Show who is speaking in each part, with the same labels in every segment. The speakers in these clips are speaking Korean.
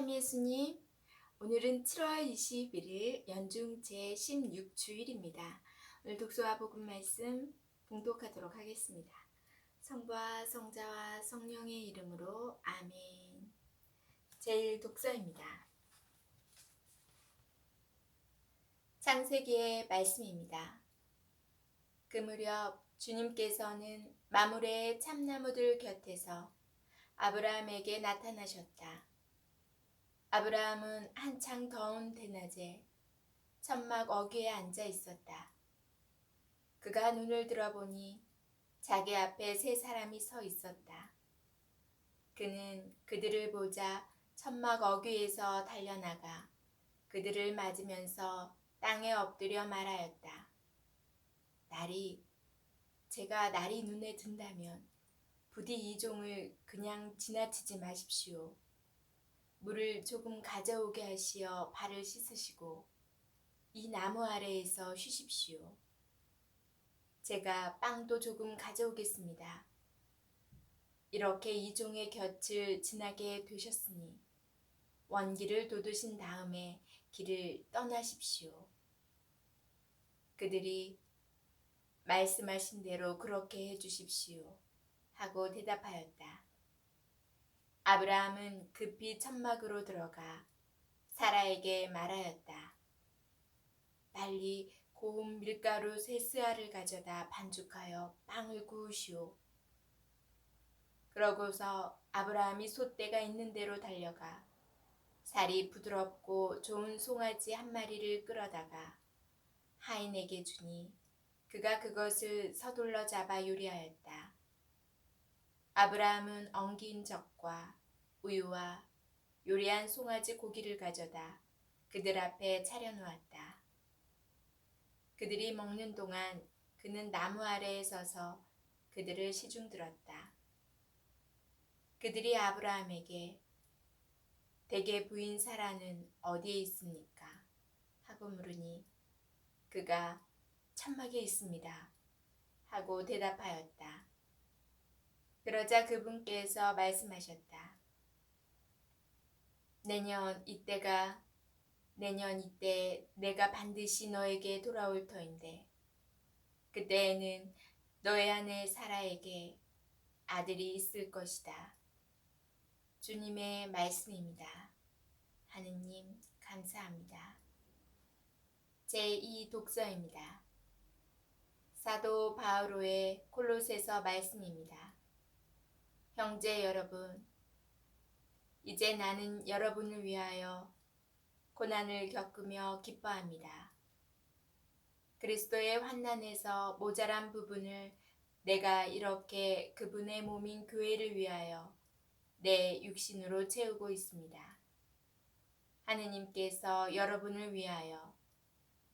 Speaker 1: 참 예수님, 오늘은 7월 21일 연중 제16주일입니다. 오늘 독서와 복음 말씀 봉독하도록 하겠습니다. 성부와 성자와 성령의 이름으로 아멘. 제1 독서입니다. 창세기의 말씀입니다. 그 무렵 주님께서는 마물의 참나무들 곁에서 아브라함에게 나타나셨다. 아브라함은 한창 더운 대낮에 천막 어귀에 앉아 있었다. 그가 눈을 들어보니 자기 앞에 세 사람이 서 있었다. 그는 그들을 보자 천막 어귀에서 달려나가 그들을 맞으면서 땅에 엎드려 말하였다. 날이 제가 날이 눈에 든다면 부디 이 종을 그냥 지나치지 마십시오. 물을 조금 가져오게 하시어 발을 씻으시고 이 나무 아래에서 쉬십시오. 제가 빵도 조금 가져오겠습니다. 이렇게 이종의 곁을 지나게 되셨으니 원기를 돋우신 다음에 길을 떠나십시오. 그들이 말씀하신 대로 그렇게 해 주십시오. 하고 대답하였다. 아브라함은 급히 천막으로 들어가 사라에게 말하였다. 빨리 고운 밀가루 세 스아를 가져다 반죽하여 빵을 구우시오. 그러고서 아브라함이 솥대가 있는 대로 달려가 살이 부드럽고 좋은 송아지 한 마리를 끌어다가 하인에게 주니 그가 그것을 서둘러 잡아 요리하였다. 아브라함은 엉긴 젖과 우유와 요리한 송아지 고기를 가져다 그들 앞에 차려놓았다. 그들이 먹는 동안 그는 나무 아래에 서서 그들을 시중들었다. 그들이 아브라함에게 대개 부인 사라는 어디에 있습니까? 하고 물으니 그가 천막에 있습니다. 하고 대답하였다. 그러자 그분께서 말씀하셨다. 내년 이때가 내년 이때 내가 반드시 너에게 돌아올 터인데 그때에는 너의 아내 사라에게 아들이 있을 것이다. 주님의 말씀입니다. 하느님 감사합니다. 제2 독서입니다. 사도 바오로의 콜로세서 말씀입니다. 형제 여러분, 이제 나는 여러분을 위하여 고난을 겪으며 기뻐합니다. 그리스도의 환난에서 모자란 부분을 내가 이렇게 그분의 몸인 교회를 위하여 내 육신으로 채우고 있습니다. 하느님께서 여러분을 위하여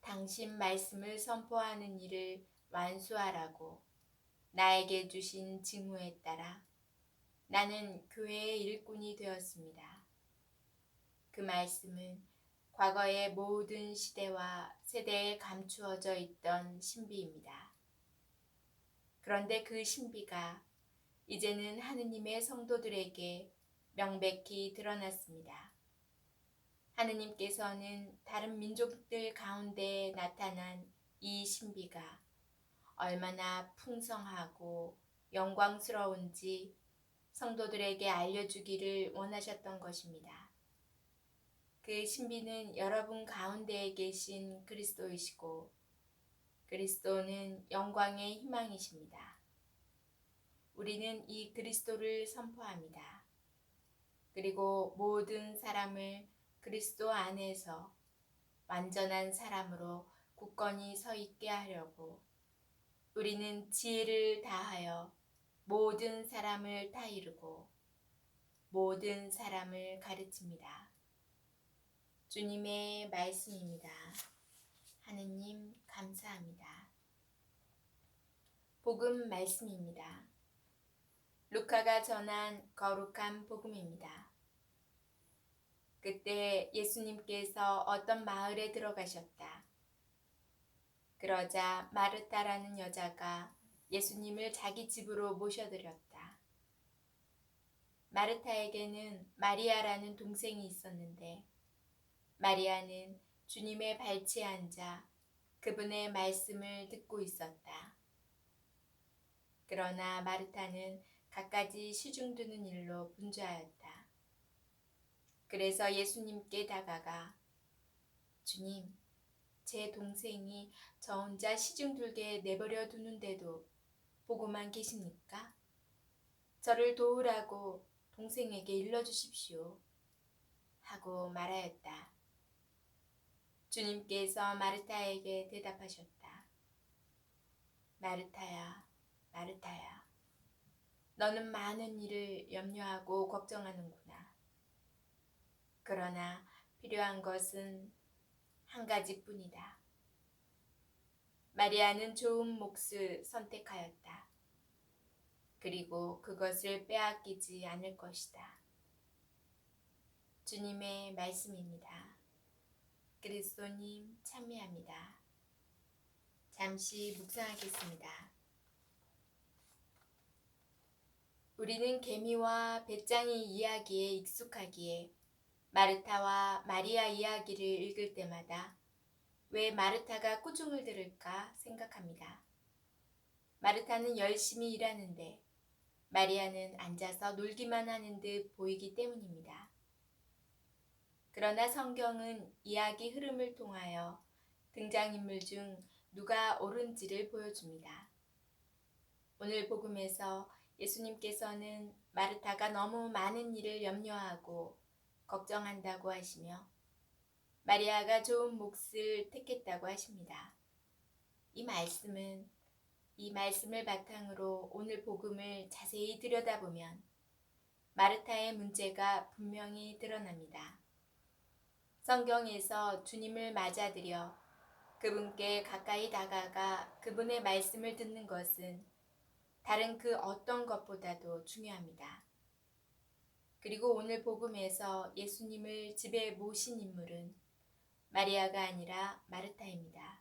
Speaker 1: 당신 말씀을 선포하는 일을 완수하라고 나에게 주신 직무에 따라 나는 교회의 일꾼이 되었습니다. 그 말씀은 과거의 모든 시대와 세대에 감추어져 있던 신비입니다. 그런데 그 신비가 이제는 하느님의 성도들에게 명백히 드러났습니다. 하느님께서는 다른 민족들 가운데 나타난 이 신비가 얼마나 풍성하고 영광스러운지 성도들에게 알려주기를 원하셨던 것입니다. 그 신비는 여러분 가운데에 계신 그리스도이시고 그리스도는 영광의 희망이십니다. 우리는 이 그리스도를 선포합니다. 그리고 모든 사람을 그리스도 안에서 완전한 사람으로 굳건히 서 있게 하려고 우리는 지혜를 다하여 모든 사람을 다 이루고 모든 사람을 가르칩니다. 주님의 말씀입니다. 하느님 감사합니다. 복음 말씀입니다. 루카가 전한 거룩한 복음입니다. 그때 예수님께서 어떤 마을에 들어가셨다. 그러자 마르타라는 여자가 예수님을 자기 집으로 모셔드렸다. 마르타에게는 마리아라는 동생이 있었는데 마리아는 주님의 발치에 앉아 그분의 말씀을 듣고 있었다. 그러나 마르타는 갖가지 시중드는 일로 분주하였다. 그래서 예수님께 다가가 주님, 제 동생이 저 혼자 시중들게 내버려 두는데도 보고만 계십니까? 저를 도우라고 동생에게 일러주십시오. 하고 말하였다. 주님께서 마르타에게 대답하셨다. 마르타야, 마르타야. 너는 많은 일을 염려하고 걱정하는구나. 그러나 필요한 것은 한 가지 뿐이다. 마리아는 좋은 몫을 선택하였다. 그리고 그것을 빼앗기지 않을 것이다. 주님의 말씀입니다. 그리스도님 참여합니다. 잠시 묵상하겠습니다. 우리는 개미와 배짱이 이야기에 익숙하기에 마르타와 마리아 이야기를 읽을 때마다 왜 마르타가 꾸중을 들을까 생각합니다. 마르타는 열심히 일하는데 마리아는 앉아서 놀기만 하는 듯 보이기 때문입니다. 그러나 성경은 이야기 흐름을 통하여 등장인물 중 누가 옳은지를 보여줍니다. 오늘 복음에서 예수님께서는 마르타가 너무 많은 일을 염려하고 걱정한다고 하시며 마리아가 좋은 몫을 택했다고 하십니다. 이 말씀은 이 말씀을 바탕으로 오늘 복음을 자세히 들여다보면 마르타의 문제가 분명히 드러납니다. 성경에서 주님을 맞아들여 그분께 가까이 다가가 그분의 말씀을 듣는 것은 다른 그 어떤 것보다도 중요합니다. 그리고 오늘 복음에서 예수님을 집에 모신 인물은 마리아가 아니라 마르타입니다.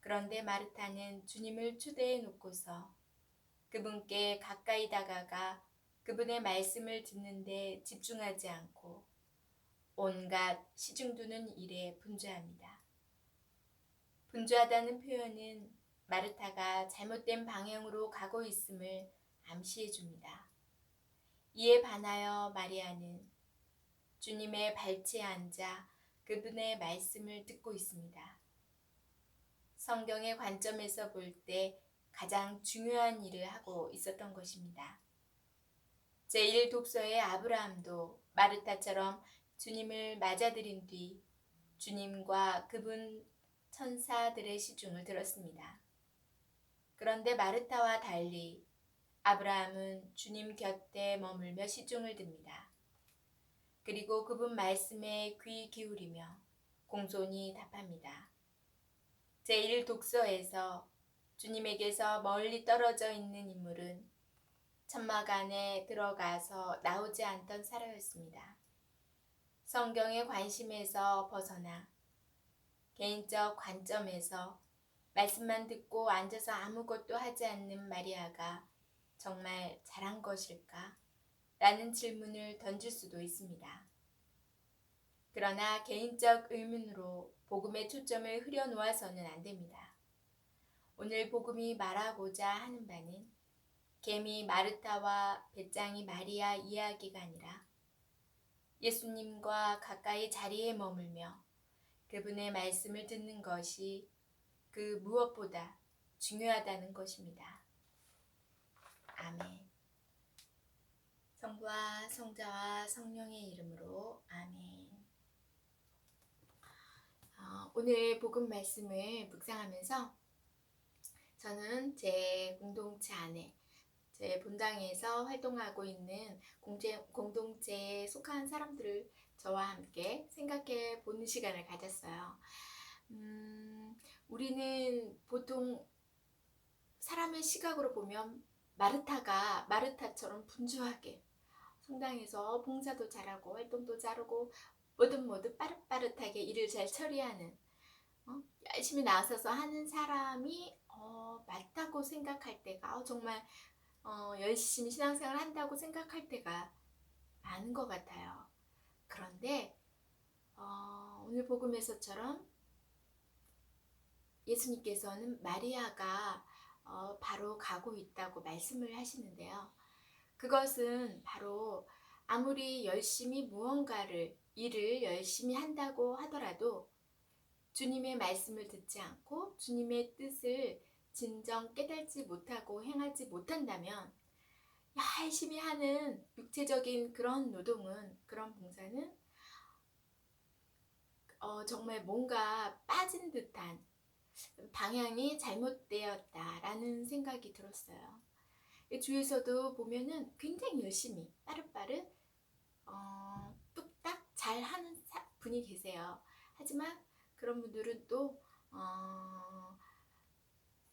Speaker 1: 그런데 마르타는 주님을 초대해 놓고서 그분께 가까이 다가가 그분의 말씀을 듣는데 집중하지 않고 온갖 시중두는 일에 분주합니다. 분주하다는 표현은 마르타가 잘못된 방향으로 가고 있음을 암시해 줍니다. 이에 반하여 마리아는 주님의 발치에 앉아 그분의 말씀을 듣고 있습니다. 성경의 관점에서 볼 때 가장 중요한 일을 하고 있었던 것입니다. 제1 독서의 아브라함도 마르타처럼 주님을 맞아들인 뒤 주님과 그분 천사들의 시중을 들었습니다. 그런데 마르타와 달리 아브라함은 주님 곁에 머물며 시중을 듭니다. 그리고 그분 말씀에 귀 기울이며 공손히 답합니다. 제1 독서에서 주님에게서 멀리 떨어져 있는 인물은 천막 안에 들어가서 나오지 않던 사람였습니다. 성경의 관심에서 벗어나 개인적 관점에서 말씀만 듣고 앉아서 아무것도 하지 않는 마리아가 정말 잘한 것일까? 라는 질문을 던질 수도 있습니다. 그러나 개인적 의문으로 복음의 초점을 흐려놓아서는 안 됩니다. 오늘 복음이 말하고자 하는 바는 개미 마르타와 배짱이 마리아 이야기가 아니라 예수님과 가까이 자리에 머물며 그분의 말씀을 듣는 것이 그 무엇보다 중요하다는 것입니다. 아멘. 성부와 성자와 성령의 이름으로 아멘. 어, 오늘 복음 말씀을 묵상하면서 저는 제 공동체 안에 제 본당에서 활동하고 있는 공제, 공동체에 속한 사람들을 저와 함께 생각해 보는 시간을 가졌어요. 음, 우리는 보통 사람의 시각으로 보면 마르타가 마르타처럼 분주하게 성당에서 봉사도 잘하고 활동도 잘하고 뭐든 뭐든 빠릇빠릇하게 일을 잘 처리하는 어? 열심히 나서서 하는 사람이 어, 맞다고 생각할 때가 어, 정말 어, 열심히 신앙생활 한다고 생각할 때가 많은 것 같아요. 그런데 어, 오늘 복음에서처럼 예수님께서는 마리아가 어, 바로 가고 있다고 말씀을 하시는데요. 그것은 바로 아무리 열심히 무언가를 일을 열심히 한다고 하더라도 주님의 말씀을 듣지 않고 주님의 뜻을 진정 깨달지 못하고 행하지 못한다면 열심히 하는 육체적인 그런 노동은 그런 봉사는 어, 정말 뭔가 빠진 듯한 방향이 잘못되었다라는 생각이 들었어요. 주에서도 보면은 굉장히 열심히 빠르빠르 어, 뚝딱 잘 하는 사- 분이 계세요. 하지만 그런 분들은 또 어,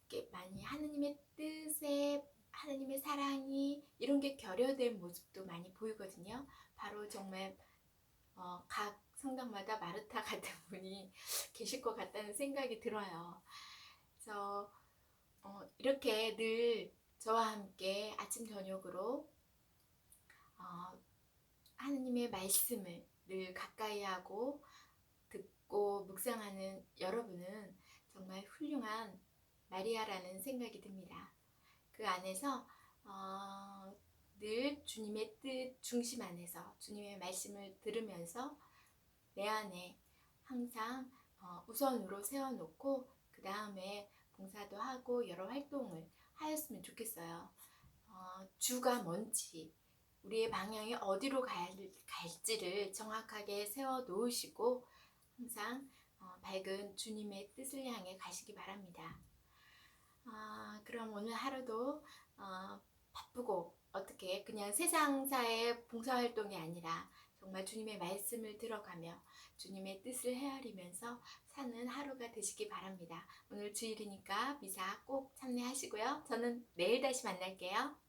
Speaker 1: 이렇게 많이 하느님의 뜻에 하느님의 사랑이 이런 게 결여된 모습도 많이 보이거든요. 바로 정말 어, 각 성당마다 마르타 같은 분이 계실 것 같다는 생각이 들어요. 그래서 어, 이렇게 늘 저와 함께 아침 저녁으로 어, 하느님의 말씀을 늘 가까이 하고 듣고 묵상하는 여러분은 정말 훌륭한 마리아라는 생각이 듭니다. 그 안에서 어, 늘 주님의 뜻 중심 안에서 주님의 말씀을 들으면서 내 안에 항상 어, 우선으로 세워놓고 그 다음에 봉사도 하고 여러 활동을 하였으면 좋겠어요. 어, 주가 뭔지 우리의 방향이 어디로 갈, 갈지를 정확하게 세워 놓으시고 항상 어, 밝은 주님의 뜻을 향해 가시기 바랍니다. 아, 그럼 오늘 하루도 어, 바쁘고 어떻게 그냥 세상사의 봉사활동이 아니라 정말 주님의 말씀을 들어가며 주님의 뜻을 헤아리면서 사는 하루가 되시기 바랍니다. 오늘 주일이니까 미사 꼭 참여하시고요. 저는 내일 다시 만날게요.